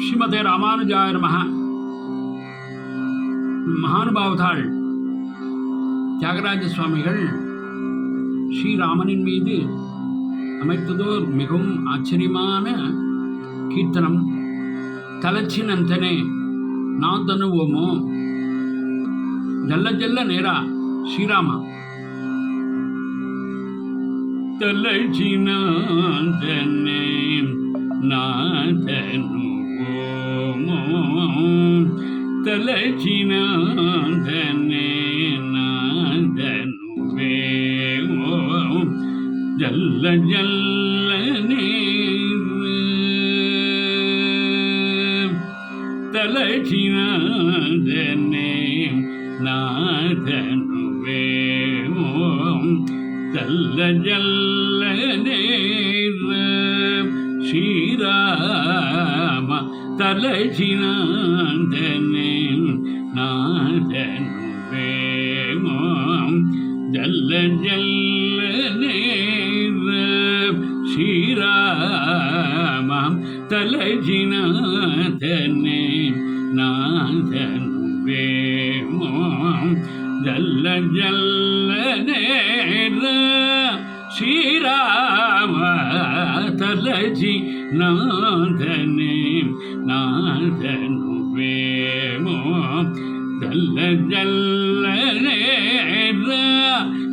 ஸ்ரீமதே ராமானுஜாயர் மகா மகானுபாவதாள் தியாகராஜ சுவாமிகள் ஸ்ரீராமனின் மீது அமைத்ததோர் மிகவும் ஆச்சரியமான கீர்த்தனம். தலச்சினந்தனே தனுவோமோ? ஜல்ல ஜல்ல நேரா ஸ்ரீராமா. தலச்சினந்தனே தனு ತಲಚಿನಾದನೆ ನಾದನುವೆ ಜಲ್ಲ ಜಲ್ಲನೆ ತಲಚಿನಾದನೆ ನಾದನುವೆ ಜಲ್ಲ ಜಲ್ಲನೆ ಶ್ರೀರಾಮ ತಲಚಿನಾದನೆ நாதனுவேமோ ஜல்ல ஜல்ல நேர ஸ்ரீராமம் தலஜினாதனே நாதனுவேமோ ஜல்ல ஜல்ல நேர ஸ்ரீராம தலஜி நாதனே நாதனுவேமோ వేమో జల్ల జల్ల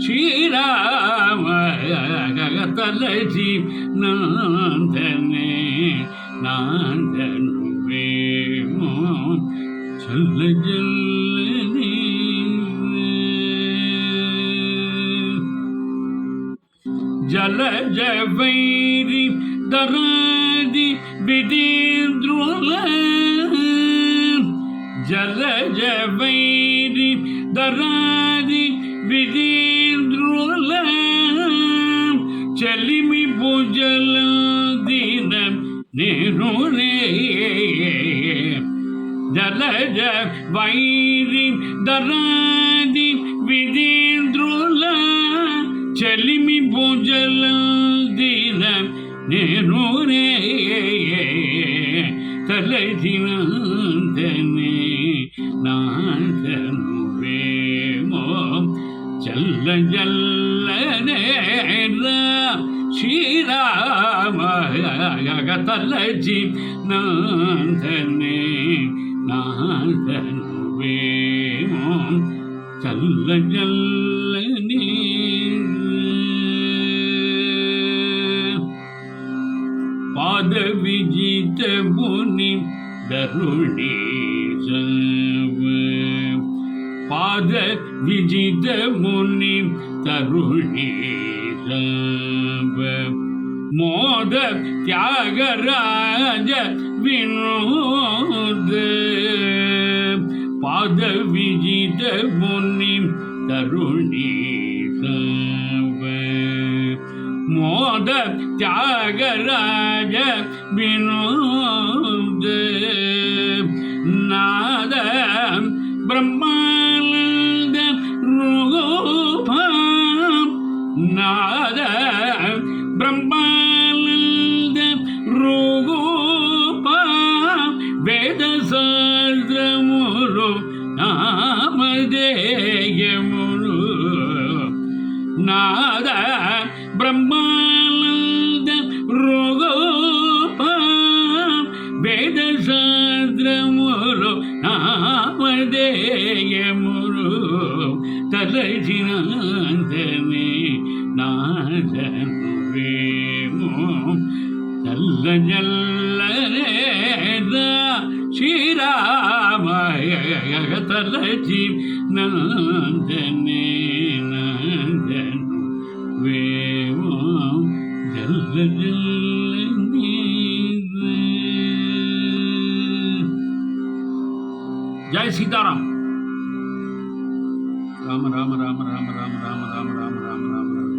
శ్రీరామ తలసి నాందనే నాందను వేమో జల్ల జల్లనే జల జవైరి దరాది బిదీంద్రుల جرج بيد دراد بدين درولام چلمي بوجل دينم نيروني جرج بيد دراد بدين درولام چلمي بوجل دينم نيروني تلدينا تنين ஜல்ல ஸ்ரீராம தலஜி நாந்தனே நாந்தனுவேமோ சல்ல ஜல்ல பாத விஜித முனி தருணீசன். பாத விஜித முனி தருணீர மோத தியாகராஜ வினோத. பாத விஜித முனி தருணீர மோத தியாகராஜ வினோத. நாத பிரம்மா కామదేయమును నాద బ్రహ్మానంద రోగోప వేదశాద్రములు నామదేయములు తలచినంతమే నాదను వేము తల్ల జల్ల Ksheera alaji nandane nandan vevo jalajalle neve jai sitaram ram ram ram ram ram ram ram ram ram ram ram